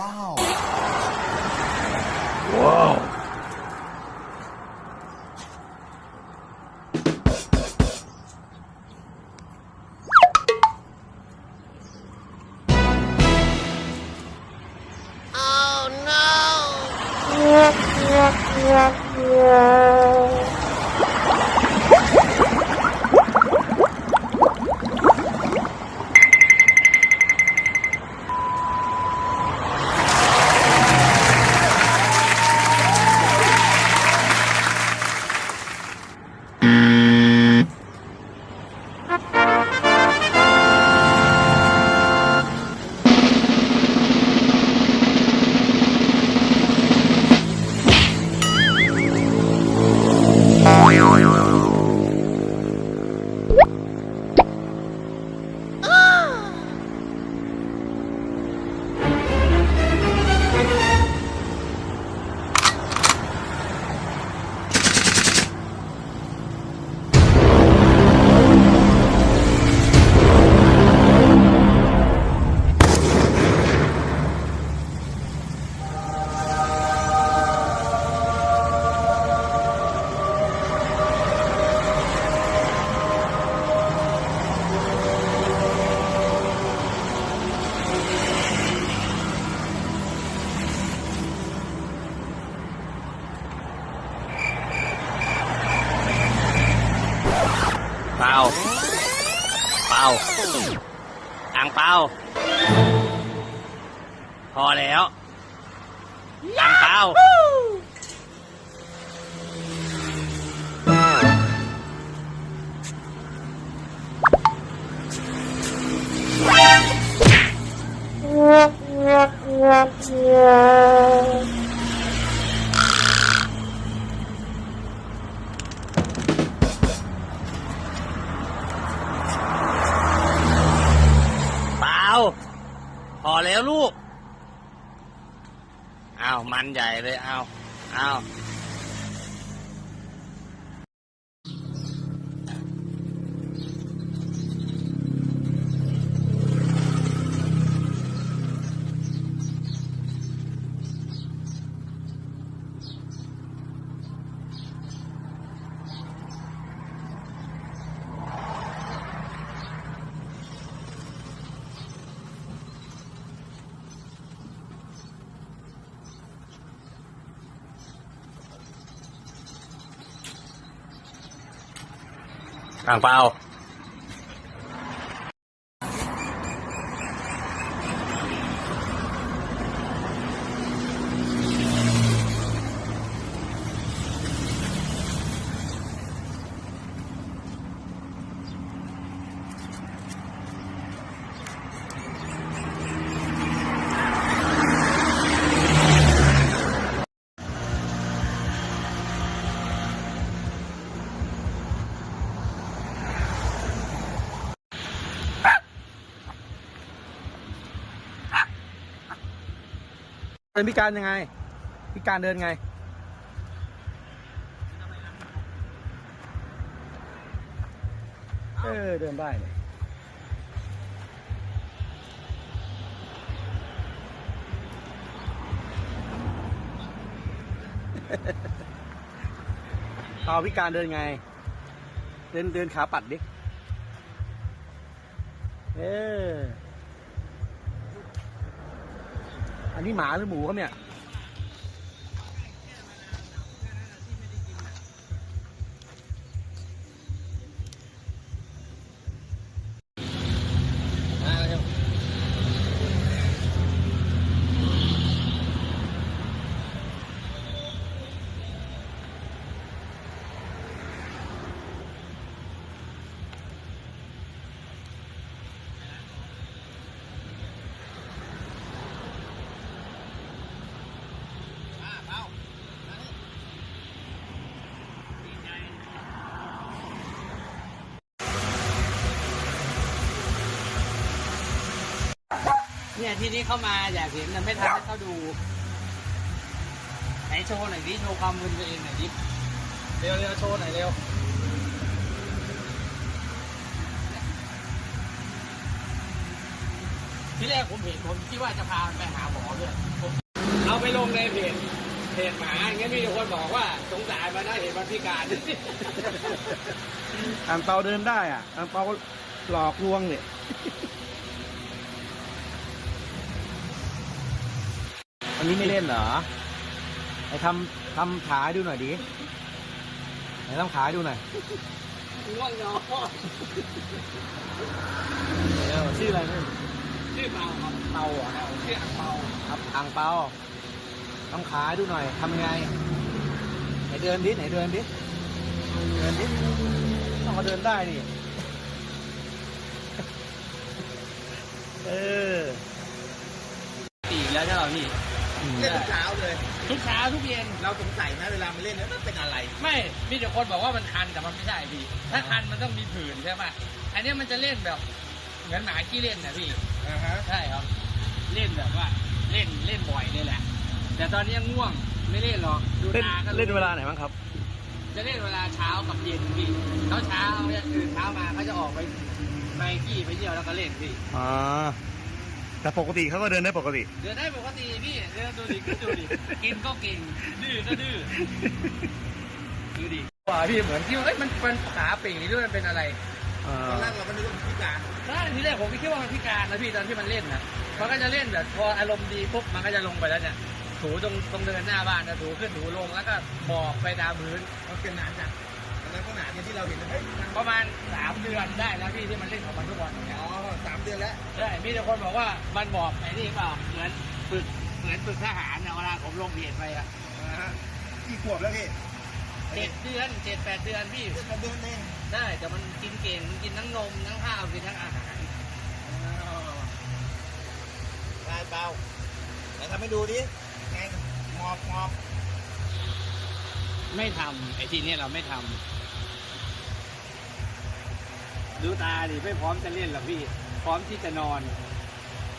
Wow. อ่างเปาพอแล้วอ่างเปล่าเป พอแล้วลูก อ้าว มันใหญ่เลย อ้าว อ้าว อ่างเปล่า เดินพิการยังไง พิการเดินไง เออ เดินได้เนี่ยเอาพิการเดินไง เดินเดินขาปัดดิ เออ อันนี้หมาหรือหมูครับเนี่ย เนี่ยที่นี้เข้ามาอยากเห็นแต่ไม่ทันได้เข้าดูไหนโชว์หน่อยดิโชว์ความมึนตัวเองหน่อยดิเร็วเร็วโชว์หน่อยเร็วที่แรกผมเห็นผมคิดว่าจะพามันไปหาหมอด้วยผมเอาไปลงในเพจเพจหมาอย่างเงี้ยมีแต่คนบอกว่าสงสารมันนะเห็นมันพิการอ่างเปาเดินได้อะอ่างเปาหลอกลวงเนี่ย วันนี้ไม่เล่นเหรอไอทำทำขาให้ดูหน่อยดิไหนทำขาให้ดูหน่อยง่วงนอนเออชื่ออะไรเนี่ยชื่อเปาครับเปาเหรอะชื่ออังเปาครับอ่างเปาทำขาให้ดูหน่อยทำยังไงไหนเดินดิไหนเดินดิเดินดิต้องมาเดินได้ดิเออตีแล้วใช่ไหมพี่ เล่นทุกเช้าเลย ทุกเช้าทุกเย็น เราสงสัยนะเวลามันเล่นแล้วมันเป็นอะไร ไม่มีแต่คนบอกว่ามันคันแต่มันไม่ใช่พี่ ถ้าคันมันต้องมีผื่นใช่ป่ะอันเนี้ยมันจะเล่นแบบ เหมือนหมาขี้เล่นนะพี่อ่าฮะใช่ครับ เล่นแบบว่า เล่นเล่นบ่อยเลยแหละ แต่ตอนนี้ง่วงไม่เล่นหรอกดูเล่นตาก็รู้เล่นเวลาไหนบ้างครับ จะเล่นเวลาเช้ากับเย็นพี่เช้าเช้าเนี่ยตื่นเช้ามาเขาจะออกไปไปขี่ไปเที่ยวแล้วก็เล่นพี่อ่า แต่ปกติเขาก็เดินได้ปกติ เดินได้ปกติพี่เดินดูดิก็ดูดิกินก็เก่งดื้อก็ดื้อดูดิว่าพี่เหมือนที่ว่าเอ้ยมันเป็นขาเป่งหรือมันเป็นอะไรตอนแรกเราก็นึกว่ามันพิการใช่ทีแรกผมก็คิดว่ามันพิการนะพี่ตอนที่มันเล่นนะมันก็จะเล่นแบบพออารมณ์ดีปุ๊บมันก็จะลงไปแล้วเนี่ยถูตรงตรงเดินหน้าบ้านนะถูขึ้นถูลงแล้วก็บอกไปตามพื้นมันเป็นนานจัง ตอนนั้นก็นานอย่างที่เราเห็นเฮ้ยมันประมาณสามเดือนได้แล้วพี่ที่มันเล่นของมันทุกวันเนี่ยอ๋อสามเดือนแล้วใช่มีแต่คนบอกว่ามันบอกไอ้นี่เปล่าเหมือนฝึกเหมือนฝึกทหารนะเวลาผมลงเพจไปอะอ่าฮะกี่ขวบแล้วพี่เจ็ดเดือนเจ็ดแปดเดือนพี่เดือนเดือนเองได้แต่มันกินเก่งมันกินทั้งนมทั้งข้าวกินทั้งอาหารลายเบาไหนทำให้ดูดิไงหมอบหมอบ ไม่ทำไอ้ที่เนี่ยเราไม่ทำ ดูตาดิไม่พร้อมจะเล่นหรอกพี่ พร้อมที่จะนอน